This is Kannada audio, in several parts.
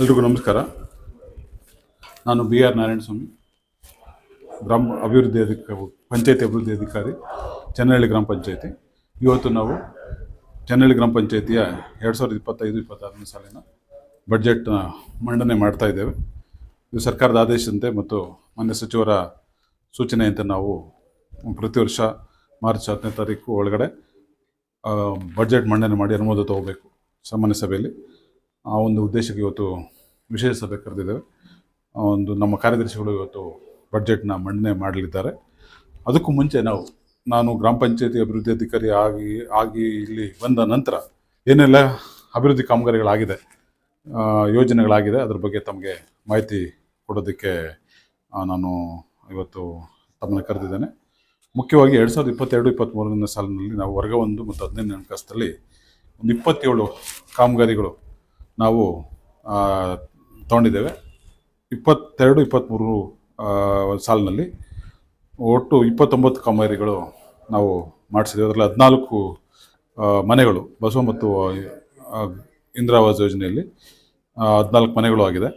ಎಲ್ರಿಗೂ ನಮಸ್ಕಾರ. ನಾನು ಬಿ ಆರ್ ನಾರಾಯಣಸ್ವಾಮಿ, ಗ್ರಾಮ ಅಭಿವೃದ್ಧಿ ಅಧಿಕಾರಿ ಪಂಚಾಯತಿ ಅಭಿವೃದ್ಧಿ ಅಧಿಕಾರಿ, ಚನ್ನಹಳ್ಳಿ ಗ್ರಾಮ ಪಂಚಾಯತಿ. ಇವತ್ತು ನಾವು ಚನ್ನಹಳ್ಳಿ ಗ್ರಾಮ ಪಂಚಾಯತಿಯ ಎರಡು ಸಾವಿರದ ಇಪ್ಪತ್ತೈದು, ಇಪ್ಪತ್ತಾರನೇ ಸಾಲಿನ ಬಡ್ಜೆಟ್ ಮಂಡನೆ ಮಾಡ್ತಾ ಇದ್ದೇವೆ. ಇದು ಸರ್ಕಾರದ ಆದೇಶದಂತೆ ಮತ್ತು ಮಾನ್ಯ ಸಚಿವರ ಸೂಚನೆಯಂತೆ ನಾವು ಪ್ರತಿ ವರ್ಷ ಮಾರ್ಚ್ ಹತ್ತನೇ ತಾರೀಕು ಒಳಗಡೆ ಬಜೆಟ್ ಮಂಡನೆ ಮಾಡಿ ಅನುಮೋದ ತಗೋಬೇಕು. ಸಾಮಾನ್ಯ ಸಭೆಯಲ್ಲಿ ಆ ಒಂದು ಉದ್ದೇಶಕ್ಕೆ ಇವತ್ತು ವಿಶೇಷ ಸಭೆ ಕರೆದಿದ್ದೇವೆ ಒಂದು ನಮ್ಮ ಕಾರ್ಯದರ್ಶಿಗಳು ಇವತ್ತು ಬಡ್ಜೆಟ್ನ ಮಂಡನೆ ಮಾಡಲಿದ್ದಾರೆ. ಅದಕ್ಕೂ ಮುಂಚೆ ನಾವು, ನಾನು ಗ್ರಾಮ ಪಂಚಾಯತಿ ಅಭಿವೃದ್ಧಿ ಅಧಿಕಾರಿ ಆಗಿ ಆಗಿ ಇಲ್ಲಿ ಬಂದ ನಂತರ ಏನೆಲ್ಲ ಅಭಿವೃದ್ಧಿ ಕಾಮಗಾರಿಗಳಾಗಿದೆ ಯೋಜನೆಗಳಾಗಿದೆ, ಅದ್ರ ಬಗ್ಗೆ ತಮಗೆ ಮಾಹಿತಿ ಕೊಡೋದಕ್ಕೆ ನಾನು ಇವತ್ತು ತಮ್ಮನ್ನು ಕರೆದಿದ್ದೇನೆ. ಮುಖ್ಯವಾಗಿ ಎರಡು ಸಾವಿರದ ಇಪ್ಪತ್ತೆರಡು, ಇಪ್ಪತ್ತ್ಮೂರನೇ ಸಾಲಿನಲ್ಲಿ ನಾವು ವರ್ಗ ಒಂದು ಮತ್ತು ಹದಿನೈದನೇ ಹಣಕಾಸಲ್ಲಿ ಒಂದು ಇಪ್ಪತ್ತೇಳು ಕಾಮಗಾರಿಗಳು ನಾವು ತಗೊಂಡಿದ್ದೇವೆ. ಇಪ್ಪತ್ತೆರಡು ಇಪ್ಪತ್ತ್ಮೂರು ಸಾಲಿನಲ್ಲಿ ಒಟ್ಟು ಇಪ್ಪತ್ತೊಂಬತ್ತು ಕಾಮಗಾರಿಗಳು ನಾವು ಮಾಡಿಸಿದ್ದೇವೆ. ಅದರಲ್ಲಿ ಹದಿನಾಲ್ಕು ಮನೆಗಳು ಬಸವ ಮತ್ತು ಆ, ಇಂದಿರಾ ಆವಾಸ್ ಯೋಜನೆಯಲ್ಲಿ ಹದಿನಾಲ್ಕು ಮನೆಗಳು ಆಗಿದೆ.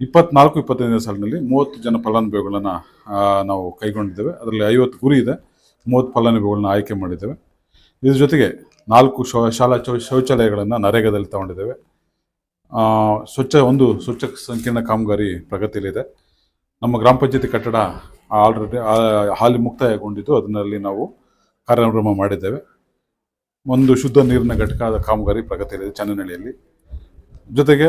ಇಪ್ಪತ್ನಾಲ್ಕು ಇಪ್ಪತ್ತೈದನೇ ಸಾಲಿನಲ್ಲಿ ಮೂವತ್ತು ಜನ ಫಲಾನುಭವಿಗಳನ್ನು ನಾವು ಕೈಗೊಂಡಿದ್ದೇವೆ. ಅದರಲ್ಲಿ ಐವತ್ತು ಗುರಿ ಇದೆ. ಮೂವತ್ತು ಫಲಾನುಭವಿಗಳನ್ನ ಆಯ್ಕೆ ಮಾಡಿದ್ದೇವೆ. ಇದ್ರ ಜೊತೆಗೆ ನಾಲ್ಕು ಶೌ ಶಾಲಾ ಶೌಚಾಲಯಗಳನ್ನು ನರೇಗಾದಲ್ಲಿ ತಗೊಂಡಿದ್ದೇವೆ. ಸ್ವಚ್ಛ, ಒಂದು ಸ್ವಚ್ಛ ಸಂಕೀರ್ಣ ಕಾಮಗಾರಿ ಪ್ರಗತಿಯಲ್ಲಿದೆ. ನಮ್ಮ ಗ್ರಾಮ ಪಂಚಾಯತಿ ಕಟ್ಟಡ ಆಲ್ರೆಡಿ ಹಾಲಿ ಮುಕ್ತಾಯಗೊಂಡಿದ್ದು. ಅದರಲ್ಲಿ ನಾವು ಕಾರ್ಯಕ್ರಮ ಮಾಡಿದ್ದೇವೆ. ಒಂದು ಶುದ್ಧ ನೀರಿನ ಘಟಕದ ಕಾಮಗಾರಿ ಪ್ರಗತಿಯಲ್ಲಿದೆ ಚನ್ನನಹಳ್ಳಿಯಲ್ಲಿ. ಜೊತೆಗೆ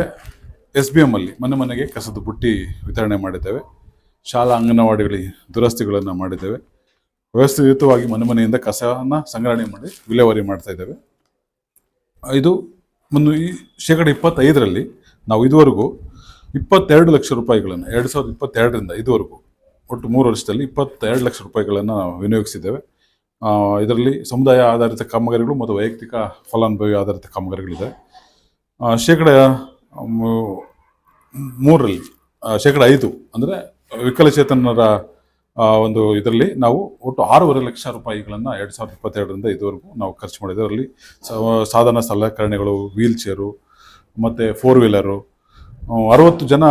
ಎಸ್ ಬಿ ಎಮ್ಮಲ್ಲಿ ಮನೆ ಮನೆಗೆ ಕಸದ ಬುಟ್ಟಿ ವಿತರಣೆ ಮಾಡಿದ್ದೇವೆ. ಶಾಲಾ ಅಂಗನವಾಡಿಗಳಿಗೆ ದುರಸ್ತಿಗಳನ್ನು ಮಾಡಿದ್ದೇವೆ. ವ್ಯವಸ್ಥಿತವಾಗಿ ಮನೆ ಮನೆಯಿಂದ ಕಸವನ್ನು ಸಂಗ್ರಹಣೆ ಮಾಡಿ ವಿಲೇವಾರಿ ಮಾಡ್ತಾ ಇದ್ದೇವೆ. ಇದು ಒಂದು ಈ ಶೇಕಡ ಇಪ್ಪತ್ತೈದರಲ್ಲಿ ನಾವು ಇದುವರೆಗೂ ಇಪ್ಪತ್ತೆರಡು ಲಕ್ಷ ರೂಪಾಯಿಗಳನ್ನು, ಎರಡು ಸಾವಿರದ ಇಪ್ಪತ್ತೆರಡರಿಂದ ಇದುವರೆಗೂ ಒಟ್ಟು ಮೂರು ವರ್ಷದಲ್ಲಿ ಇಪ್ಪತ್ತೆರಡು ಲಕ್ಷ ರೂಪಾಯಿಗಳನ್ನು ನಾವು ವಿನಿಯೋಗಿಸಿದ್ದೇವೆ. ಇದರಲ್ಲಿ ಸಮುದಾಯ ಆಧಾರಿತ ಕಾಮಗಾರಿಗಳು ಮತ್ತು ವೈಯಕ್ತಿಕ ಫಲಾನುಭವಿ ಆಧಾರಿತ ಕಾಮಗಾರಿಗಳಿದೆ. ಶೇಕಡ ಮೂರರಲ್ಲಿ ಶೇಕಡ ಐದು ಅಂದರೆ ವಿಕಲಚೇತನರ ಒಂದು ಇದರಲ್ಲಿ ನಾವು ಒಟ್ಟು ಆರೂವರೆ ಲಕ್ಷ ರೂಪಾಯಿಗಳನ್ನು ಎರಡು ಸಾವಿರದ ಇಪ್ಪತ್ತೆರಡರಿಂದ ಇದುವರೆಗೂ ನಾವು ಖರ್ಚು ಮಾಡಿದ್ದೇವೆ ಅದರಲ್ಲಿ ಸಾಧನ ಸಲಕರಣೆಗಳು ವೀಲ್ ಚೇರು ಮತ್ತು ಫೋರ್ ವೀಲರು ಅರವತ್ತು ಜನ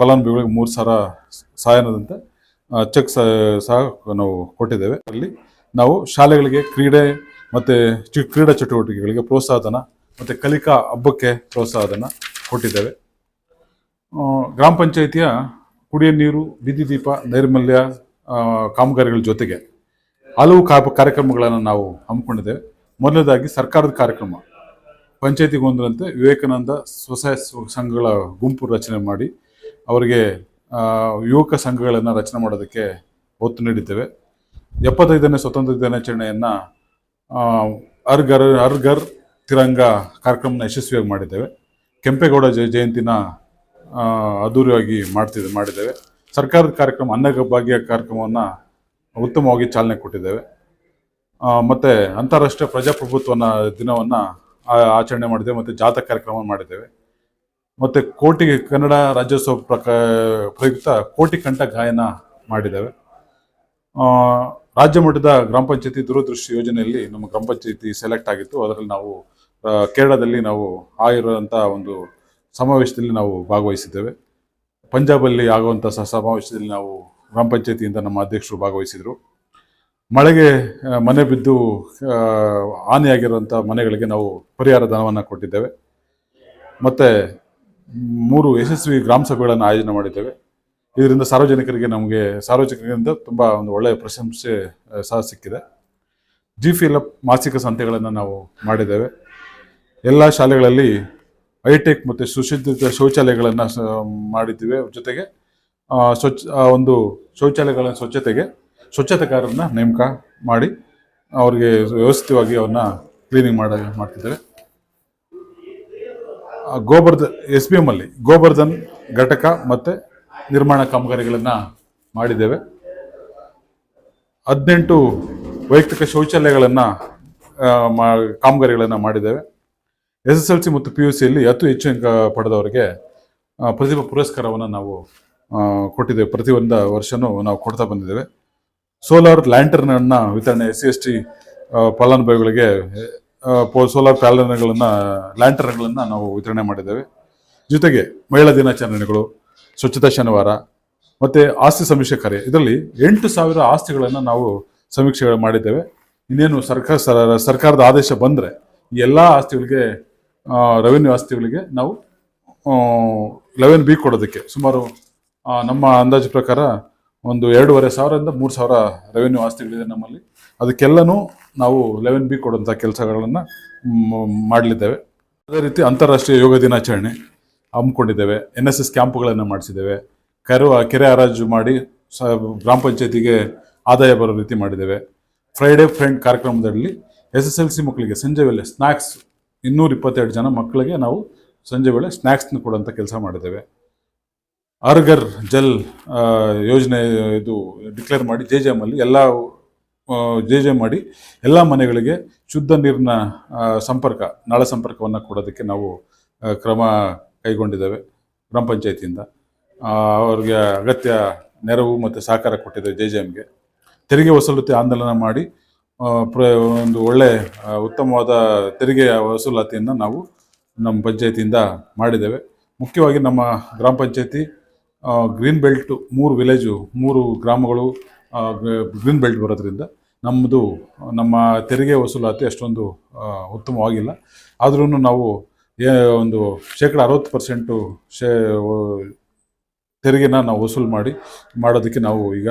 ಫಲಾನುಭವಿಗಳಿಗೆ ಮೂರು ಸಾವಿರ ಸಹಾಯನದಂತೆ ಚೆಕ್ ಸಹ ನಾವು ಕೊಟ್ಟಿದ್ದೇವೆ. ಅಲ್ಲಿ ನಾವು ಶಾಲೆಗಳಿಗೆ ಕ್ರೀಡೆ ಮತ್ತು ಕ್ರೀಡಾ ಚಟುವಟಿಕೆಗಳಿಗೆ ಪ್ರೋತ್ಸಾಹಧನ ಮತ್ತು ಕಲಿಕಾ ಹಬ್ಬಕ್ಕೆ ಪ್ರೋತ್ಸಾಹಧನ ಕೊಟ್ಟಿದ್ದೇವೆ. ಗ್ರಾಮ ಪಂಚಾಯಿತಿಯ ಕುಡಿಯ ನೀರು ಬೀದಿ ದೀಪ, ನೈರ್ಮಲ್ಯ ಕಾಮಗಾರಿಗಳ ಜೊತೆಗೆ ಹಲವು ಕಾರ್ಯಕ್ರಮಗಳನ್ನು ನಾವು ಹಮ್ಮಿಕೊಂಡಿದ್ದೇವೆ. ಮೊದಲನೇದಾಗಿ ಸರ್ಕಾರದ ಕಾರ್ಯಕ್ರಮ. ಪಂಚಾಯತಿಗೆ ಒಂದರಂತೆ ವಿವೇಕಾನಂದ ಸ್ವಸಹಾಯ ಸಂಘಗಳ ಗುಂಪು ರಚನೆ ಮಾಡಿ ಅವರಿಗೆ ಯುವಕ ಸಂಘಗಳನ್ನು ರಚನೆ ಮಾಡೋದಕ್ಕೆ ಒತ್ತು ನೀಡಿದ್ದೇವೆ. ಎಪ್ಪತ್ತೈದನೇ ಸ್ವತಂತ್ರ ದಿನಾಚರಣೆಯನ್ನು ಅರ್ಗರ್ ಅರ್ಗರ್ ತಿರಂಗ ಕಾರ್ಯಕ್ರಮನ ಯಶಸ್ವಿಯಾಗಿ ಮಾಡಿದ್ದೇವೆ. ಕೆಂಪೇಗೌಡ ಜಯ ಜಯಂತಿನ ಆ, ಅದ್ಧೂರಿಯಾಗಿ ಮಾಡ್ತಿದ್ದೆ ಮಾಡಿದ್ದೇವೆ. ಸರ್ಕಾರದ ಕಾರ್ಯಕ್ರಮ ಅನ್ನ ಭಾಗ್ಯ ಕಾರ್ಯಕ್ರಮವನ್ನು ಉತ್ತಮವಾಗಿ ಚಾಲನೆ ಕೊಟ್ಟಿದ್ದೇವೆ. ಮತ್ತು ಅಂತಾರಾಷ್ಟ್ರೀಯ ಪ್ರಜಾಪ್ರಭುತ್ವನ ದಿನವನ್ನು ಆಚರಣೆ ಮಾಡಿದ್ದೇವೆ ಮತ್ತು ಜಾಥಾ ಕಾರ್ಯಕ್ರಮ ಮಾಡಿದ್ದೇವೆ. ಮತ್ತು ಕೋಟಿ ಕನ್ನಡ ರಾಜ್ಯೋತ್ಸವ ಪ್ರಕ ಪ್ರಯುಕ್ತ ಕೋಟಿ ಕಂಠ ಗಾಯನ ಮಾಡಿದ್ದೇವೆ. ರಾಜ್ಯ ಮಟ್ಟದ ಗ್ರಾಮ ಪಂಚಾಯತಿ ದೂರದೃಷ್ಟಿ ಯೋಜನೆಯಲ್ಲಿ ನಮ್ಮ ಗ್ರಾಮ ಪಂಚಾಯತಿ ಸೆಲೆಕ್ಟ್ ಆಗಿತ್ತು. ಅದರಲ್ಲಿ ನಾವು ಕೇರಳದಲ್ಲಿ ನಾವು ಆಗಿರುವಂಥ ಒಂದು ಸಮಾವೇಶದಲ್ಲಿ ನಾವು ಭಾಗವಹಿಸಿದ್ದೇವೆ. ಪಂಜಾಬಲ್ಲಿ ಆಗುವಂಥ ಸಹ ಸಮಾವೇಶದಲ್ಲಿ ನಾವು ಗ್ರಾಮ ಪಂಚಾಯತಿಯಿಂದ ನಮ್ಮ ಅಧ್ಯಕ್ಷರು ಭಾಗವಹಿಸಿದರು. ಮಳೆಗೆ ಮನೆ ಬಿದ್ದು ಹಾನಿಯಾಗಿರುವಂಥ ಮನೆಗಳಿಗೆ ನಾವು ಪರಿಹಾರ ಧನವನ್ನು ಕೊಟ್ಟಿದ್ದೇವೆ. ಮತ್ತು ಮೂರು ಯಶಸ್ವಿ ಗ್ರಾಮ ಸಭೆಗಳನ್ನು ಆಯೋಜನೆ ಮಾಡಿದ್ದೇವೆ. ಇದರಿಂದ ಸಾರ್ವಜನಿಕರಿಗೆ ನಮಗೆ, ಸಾರ್ವಜನಿಕರಿಂದ ತುಂಬ ಒಂದು ಒಳ್ಳೆಯ ಪ್ರಶಂಸೆ ಸಹ ಸಿಕ್ಕಿದೆ. ಜಿ ಫಿ ಎಲ್ ಮಾಸಿಕ ಸಂತೆಗಳನ್ನು ನಾವು ಮಾಡಿದ್ದೇವೆ. ಎಲ್ಲ ಶಾಲೆಗಳಲ್ಲಿ ಹೈಟೆಕ್ ಮತ್ತು ಸುಸಿದ್ಧಿತ ಶೌಚಾಲಯಗಳನ್ನು ಮಾಡಿದ್ದೀವಿ. ಜೊತೆಗೆ ಸ್ವಚ್ಛ ಒಂದು ಶೌಚಾಲಯಗಳ ಸ್ವಚ್ಛತೆಗೆ ಸ್ವಚ್ಛತೆಗಾರರನ್ನ ನೇಮಕ ಮಾಡಿ, ಅವರಿಗೆ ವ್ಯವಸ್ಥಿತವಾಗಿ ಅವನ್ನ ಕ್ಲೀನಿಂಗ್ ಮಾಡ, ಮಾಡ್ತಿದ್ದಾರೆ. ಗೋಬರ್ಧ, ಎಸ್ ಬಿ ಎಂ ಅಲ್ಲಿ ಗೋಬರ್ಧನ್ ಘಟಕ ಮತ್ತು ನಿರ್ಮಾಣ ಕಾಮಗಾರಿಗಳನ್ನು ಮಾಡಿದ್ದೇವೆ. ಹದಿನೆಂಟು ವೈಯಕ್ತಿಕ ಶೌಚಾಲಯಗಳನ್ನು ಕಾಮಗಾರಿಗಳನ್ನು ಮಾಡಿದ್ದೇವೆ. ಎಸ್ ಎಸ್ ಎಲ್ ಸಿ ಮತ್ತು ಪಿ ಯು ಸಿಯಲ್ಲಿ ಅತಿ ಹೆಚ್ಚು ಅಂಕ ಪಡೆದವರಿಗೆ ಪ್ರತಿಭಾ ಪುರಸ್ಕಾರವನ್ನು ನಾವು ಕೊಟ್ಟಿದ್ದೇವೆ. ಪ್ರತಿ ಒಂದು ವರ್ಷನೂ ನಾವು ಕೊಡ್ತಾ ಬಂದಿದ್ದೇವೆ. ಸೋಲಾರ್ ಲ್ಯಾಂಟರ್ನನ್ನು ವಿತರಣೆ ಎಸ್ ಸಿ ಎಸ್ ಟಿ ಫಲಾನುಭವಿಗಳಿಗೆ ಸೋಲಾರ್ ಪ್ಯಾಲನ್ಗಳನ್ನು ಲ್ಯಾಂಟರ್ಗಳನ್ನು ನಾವು ವಿತರಣೆ ಮಾಡಿದ್ದೇವೆ. ಜೊತೆಗೆ ಮಹಿಳಾ ದಿನಾಚರಣೆಗಳು, ಸ್ವಚ್ಛತಾ ಶನಿವಾರ ಮತ್ತು ಆಸ್ತಿ ಸಮೀಕ್ಷೆ ಕಾರ್ಯ. ಇದರಲ್ಲಿ ಎಂಟು ಸಾವಿರ ಆಸ್ತಿಗಳನ್ನು ನಾವು ಸಮೀಕ್ಷೆಗಳು ಮಾಡಿದ್ದೇವೆ. ಇನ್ನೇನು ಸರ್ಕಾರ, ಸರ- ಸರ್ಕಾರದ ಆದೇಶ ಬಂದರೆ ಎಲ್ಲ ಆಸ್ತಿಗಳಿಗೆ ರೆವೆನ್ಯೂ ಆಸ್ತಿಗಳಿಗೆ ನಾವು ಲೆವೆನ್ ಬಿ ಕೊಡೋದಕ್ಕೆ. ಸುಮಾರು ನಮ್ಮ ಅಂದಾಜು ಪ್ರಕಾರ ಒಂದು ಎರಡೂವರೆ ಸಾವಿರದಿಂದ ಮೂರು ಸಾವಿರ ರೆವೆನ್ಯೂ ಆಸ್ತಿಗಳಿದೆ ನಮ್ಮಲ್ಲಿ. ಅದಕ್ಕೆಲ್ಲನೂ ನಾವು ಲೆವೆನ್ ಬಿ ಕೊಡುವಂಥ ಕೆಲಸಗಳನ್ನು ಮಾಡಲಿದ್ದೇವೆ. ಅದೇ ರೀತಿ ಅಂತಾರಾಷ್ಟ್ರೀಯ ಯೋಗ ದಿನಾಚರಣೆ ಹಮ್ಮಿಕೊಂಡಿದ್ದೇವೆ. ಎನ್ ಎಸ್ ಎಸ್ ಕ್ಯಾಂಪ್ಗಳನ್ನು ಮಾಡಿಸಿದ್ದೇವೆ. ಕೆರೆ ಕೆರೆ ಹರಾಜು ಮಾಡಿ ಸ, ಗ್ರಾಮ ಪಂಚಾಯತಿಗೆ ಆದಾಯ ಬರೋ ರೀತಿ ಮಾಡಿದ್ದೇವೆ. ಫ್ರೈಡೇ ಫ್ರೆಂಡ್ ಕಾರ್ಯಕ್ರಮದಲ್ಲಿ ಎಸ್ ಎಸ್ ಎಲ್ ಸಿ ಮಕ್ಕಳಿಗೆ ಸಂಜೆ ವೇಳೆ ಸ್ನ್ಯಾಕ್ಸ್ ಇನ್ನೂರ ಇಪ್ಪತ್ತೆರಡು ಜನ ಮಕ್ಕಳಿಗೆ ನಾವು ಸಂಜೆ ವೇಳೆ ಸ್ನ್ಯಾಕ್ಸ್ನ ಕೊಡೋಂಥ ಕೆಲಸ ಮಾಡಿದ್ದೇವೆ. ಅರ್ಗರ್ ಜಲ್ ಯೋಜನೆ ಇದು ಡಿಕ್ಲೇರ್ ಮಾಡಿ ಜೆ ಜೆ ಎಮ್ಮಲ್ಲಿ ಎಲ್ಲ ಜೆ ಜೆ ಮಾಡಿ ಎಲ್ಲ ಮನೆಗಳಿಗೆ ಶುದ್ಧ ನೀರಿನ ಸಂಪರ್ಕ, ನಾಳೆ ಸಂಪರ್ಕವನ್ನು ಕೊಡೋದಕ್ಕೆ ನಾವು ಕ್ರಮ ಕೈಗೊಂಡಿದ್ದೇವೆ ಗ್ರಾಮ ಪಂಚಾಯತಿಯಿಂದ ಅವ್ರಿಗೆ ಅಗತ್ಯ ನೆರವು ಮತ್ತು ಸಹಕಾರ ಕೊಟ್ಟಿದ್ದೇವೆ ಜೆ ಜೆ ಎಮ್ಗೆ ತೆರಿಗೆ ವಸೂಲತೆ ಆಂದೋಲನ ಮಾಡಿ ಒಂದು ಒಳ್ಳೆ ಉತ್ತಮವಾದ ತೆರಿಗೆ ವಸೂಲಾತಿಯನ್ನು ನಾವು ನಮ್ಮ ಪಂಚಾಯತಿಯಿಂದ ಮಾಡಿದ್ದೇವೆ. ಮುಖ್ಯವಾಗಿ ನಮ್ಮ ಗ್ರಾಮ ಪಂಚಾಯತಿ ಗ್ರೀನ್ ಬೆಲ್ಟ್ ಮೂರು ವಿಲೇಜು, ಮೂರು ಗ್ರಾಮಗಳು ಗ್ರೀನ್ ಬೆಲ್ಟ್ ಬರೋದ್ರಿಂದ ನಮ್ಮದು, ನಮ್ಮ ತೆರಿಗೆ ವಸೂಲಾತಿ ಅಷ್ಟೊಂದು ಉತ್ತಮವಾಗಿಲ್ಲ. ಆದ್ರೂ ನಾವು, ಏ, ಒಂದು ಶೇಕಡ ಅರವತ್ತು ಪರ್ಸೆಂಟು ಶೇ ತೆರಿಗೆನ ನಾವು ವಸೂಲು ಮಾಡಿ, ಮಾಡೋದಕ್ಕೆ ನಾವು ಈಗ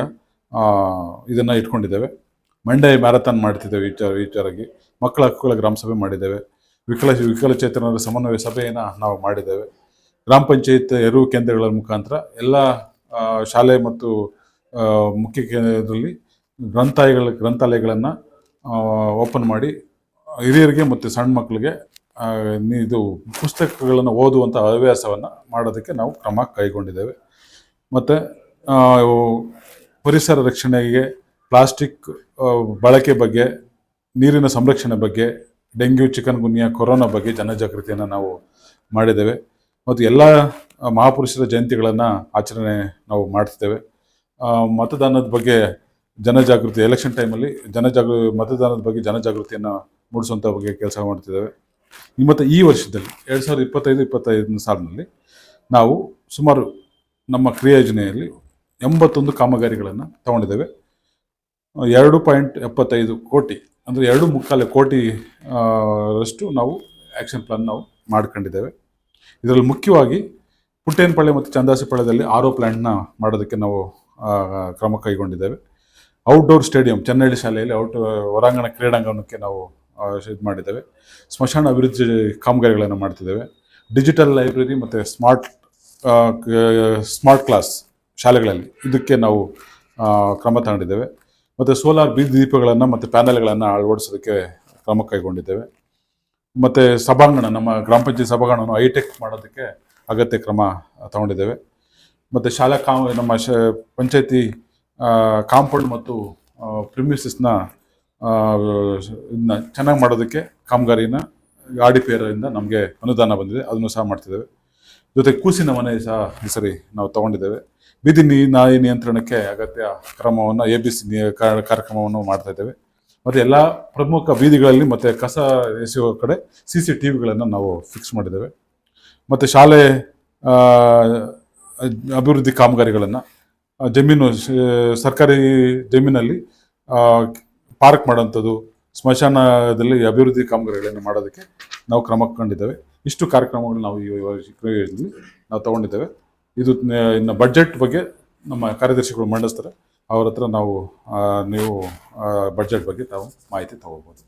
ಇದನ್ನು ಇಟ್ಕೊಂಡಿದ್ದೇವೆ. ಮಂಡೇ ಮ್ಯಾರಥಾನ್ ಮಾಡ್ತಿದ್ದೇವೆ ವಿಚಾರ ವಿಚಾರಾಗಿ ಮಕ್ಕಳ ಹಕ್ಕುಗಳ ಗ್ರಾಮ ಸಭೆ ಮಾಡಿದ್ದೇವೆ. ವಿಕಲ ವಿಕಲಚೇತನರ ಸಮನ್ವಯ ಸಭೆಯನ್ನು ನಾವು ಮಾಡಿದ್ದೇವೆ. ಗ್ರಾಮ ಪಂಚಾಯತ್ ಯರು ಕೇಂದ್ರಗಳ ಮುಖಾಂತರ ಎಲ್ಲ ಶಾಲೆ ಮತ್ತು ಮುಖ್ಯ ಕೇಂದ್ರದಲ್ಲಿ ಗ್ರಂಥಾಲಯಗಳ, ಗ್ರಂಥಾಲಯಗಳನ್ನು ಓಪನ್ ಮಾಡಿ, ಹಿರಿಯರಿಗೆ ಮತ್ತು ಸಣ್ಣ ಮಕ್ಕಳಿಗೆ ಇದು ಪುಸ್ತಕಗಳನ್ನು ಓದುವಂಥ ಹವ್ಯಾಸವನ್ನು ಮಾಡೋದಕ್ಕೆ ನಾವು ಕ್ರಮ ಕೈಗೊಂಡಿದ್ದೇವೆ. ಮತ್ತು ಪರಿಸರ ರಕ್ಷಣೆಗೆ ಪ್ಲಾಸ್ಟಿಕ್ ಬಳಕೆ ಬಗ್ಗೆ, ನೀರಿನ ಸಂರಕ್ಷಣೆ ಬಗ್ಗೆ, ಡೆಂಗ್ಯೂ, ಚಿಕನ್ ಗುನ್ಯಾ, ಕೊರೋನಾ ಬಗ್ಗೆ ಜನಜಾಗೃತಿಯನ್ನು ನಾವು ಮಾಡಿದ್ದೇವೆ. ಮತ್ತು ಎಲ್ಲ ಮಹಾಪುರುಷರ ಜಯಂತಿಗಳನ್ನು ಆಚರಣೆ ನಾವು ಮಾಡ್ತಿದ್ದೇವೆ. ಮತದಾನದ ಬಗ್ಗೆ ಜನಜಾಗೃತಿ ಎಲೆಕ್ಷನ್ ಟೈಮಲ್ಲಿ ಜನಜಾಗೃ, ಮತದಾನದ ಬಗ್ಗೆ ಜನಜಾಗೃತಿಯನ್ನು ಮೂಡಿಸುವಂಥ ಬಗ್ಗೆ ಕೆಲಸ ಮಾಡ್ತಿದ್ದೇವೆ. ಮತ್ತು ಈ ವರ್ಷದಲ್ಲಿ, ಎರಡು ಸಾವಿರದ ಇಪ್ಪತ್ತೈದು, ಇಪ್ಪತ್ತೈದನೇ ಸಾಲಿನಲ್ಲಿ ನಾವು ಸುಮಾರು ನಮ್ಮ ಕ್ರಿಯಾ ಯೋಜನೆಯಲ್ಲಿ ಎಂಬತ್ತೊಂದು ಕಾಮಗಾರಿಗಳನ್ನು ತಗೊಂಡಿದ್ದೇವೆ. ಎರಡು ಪಾಯಿಂಟ್ ಎಪ್ಪತ್ತೈದು ಕೋಟಿ, ಅಂದರೆ ಎರಡು ಮುಕ್ಕಾಲು ಕೋಟಿ ರಷ್ಟು ನಾವು ಆ್ಯಕ್ಷನ್ ಪ್ಲಾನ್ ನಾವು ಮಾಡ್ಕೊಂಡಿದ್ದೇವೆ. ಇದರಲ್ಲಿ ಮುಖ್ಯವಾಗಿ ಪುಟ್ಟೇನಪಾಳ್ಯ ಮತ್ತು ಚಂದಾಸಿಪಾಳ್ಯದಲ್ಲಿ ಆರೋ ಪ್ಲ್ಯಾಂಟ್ನ ಮಾಡೋದಕ್ಕೆ ನಾವು ಕ್ರಮ ಕೈಗೊಂಡಿದ್ದೇವೆ. ಔಟ್ಡೋರ್ ಸ್ಟೇಡಿಯಂ ಚೆನ್ನೈ ಶಾಲೆಯಲ್ಲಿ ಔಟ್, ಹೊರಾಂಗಣ ಕ್ರೀಡಾಂಗಣಕ್ಕೆ ನಾವು ಇದು ಮಾಡಿದ್ದೇವೆ. ಸ್ಮಶಾನ ಅಭಿವೃದ್ಧಿ ಕಾಮಗಾರಿಗಳನ್ನು ಮಾಡ್ತಿದ್ದೇವೆ. ಡಿಜಿಟಲ್ ಲೈಬ್ರರಿ ಮತ್ತು ಸ್ಮಾರ್ಟ್ ಸ್ಮಾರ್ಟ್ ಕ್ಲಾಸ್ ಶಾಲೆಗಳಲ್ಲಿ ಇದಕ್ಕೆ ನಾವು ಕ್ರಮ ತಗೊಂಡಿದ್ದೇವೆ. ಮತ್ತು ಸೋಲಾರ್ ಬೀದಿ ದೀಪಗಳನ್ನು ಮತ್ತು ಪ್ಯಾನೆಲ್ಗಳನ್ನು ಅಳವಡಿಸೋದಕ್ಕೆ ಕ್ರಮ ಕೈಗೊಂಡಿದ್ದೇವೆ. ಮತ್ತು ಸಭಾಂಗಣ, ನಮ್ಮ ಗ್ರಾಮ ಪಂಚಾಯತ್ ಸಭಾಂಗಣವನ್ನು ಹೈಟೆಕ್ ಮಾಡೋದಕ್ಕೆ ಅಗತ್ಯ ಕ್ರಮ ತಗೊಂಡಿದ್ದೇವೆ. ಮತ್ತು ಶಾಲಾ ಕಾಮ್ ನಮ್ಮ ಶ, ಪಂಚಾಯತಿ ಕಾಂಪೌಂಡ್ ಮತ್ತು ಪ್ರಿಮಿಸಸ್ನ ಚೆನ್ನಾಗಿ ಮಾಡೋದಕ್ಕೆ ಕಾಮಗಾರಿನ ಗಾಡಿ ಪೇರಿಂದ ನಮಗೆ ಅನುದಾನ ಬಂದಿದೆ. ಅದನ್ನು ಸಹ ಮಾಡ್ತಿದ್ದೇವೆ. ಜೊತೆ ಕೂಸಿನ ಮನೆ ಸಹ ಈ ಸರಿ ನಾವು ತಗೊಂಡಿದ್ದೇವೆ. ಬೀದಿ ನಾಯಿ ನಿಯಂತ್ರಣಕ್ಕೆ ಅಗತ್ಯ ಕ್ರಮವನ್ನು ಎ ಬಿ ಸಿ ಕಾರ್ಯಕ್ರಮವನ್ನು ಮಾಡ್ತಾ ಇದ್ದೇವೆ. ಮತ್ತು ಎಲ್ಲ ಪ್ರಮುಖ ಬೀದಿಗಳಲ್ಲಿ ಮತ್ತು ಕಸ ಎಸೆಯುವ ಕಡೆ ಸಿ ಸಿ ಟಿ ವಿಗಳನ್ನು ನಾವು ಫಿಕ್ಸ್ ಮಾಡಿದ್ದೇವೆ. ಮತ್ತು ಶಾಲೆ ಅಭಿವೃದ್ಧಿ ಕಾಮಗಾರಿಗಳನ್ನು ಜಮೀನು ಸರ್ಕಾರಿ ಜಮೀನಲ್ಲಿ ಪಾರ್ಕ್ ಮಾಡೋಂಥದ್ದು ಸ್ಮಶಾನದಲ್ಲಿ ಅಭಿವೃದ್ಧಿ ಕಾಮಗಾರಿಗಳನ್ನು ಮಾಡೋದಕ್ಕೆ ನಾವು ಕ್ರಮ ಕಂಡಿದ್ದೇವೆ. ಇಷ್ಟು ಕಾರ್ಯಕ್ರಮಗಳು ನಾವು ಈ ಯೋಜನೆಯಲ್ಲಿ ನಾವು ತಗೊಂಡಿದ್ದೇವೆ. ಇದು ಇನ್ನು ಬಜೆಟ್ ಬಗ್ಗೆ ನಮ್ಮ ಕಾರ್ಯದರ್ಶಿಗಳು ಮಂಡಿಸ್ತಾರೆ. ಅವ್ರ ಹತ್ರ ನಾವು ನೀವು ಬಜೆಟ್ ಬಗ್ಗೆ ತಾವು ಮಾಹಿತಿ ತಗೋಬೋದು.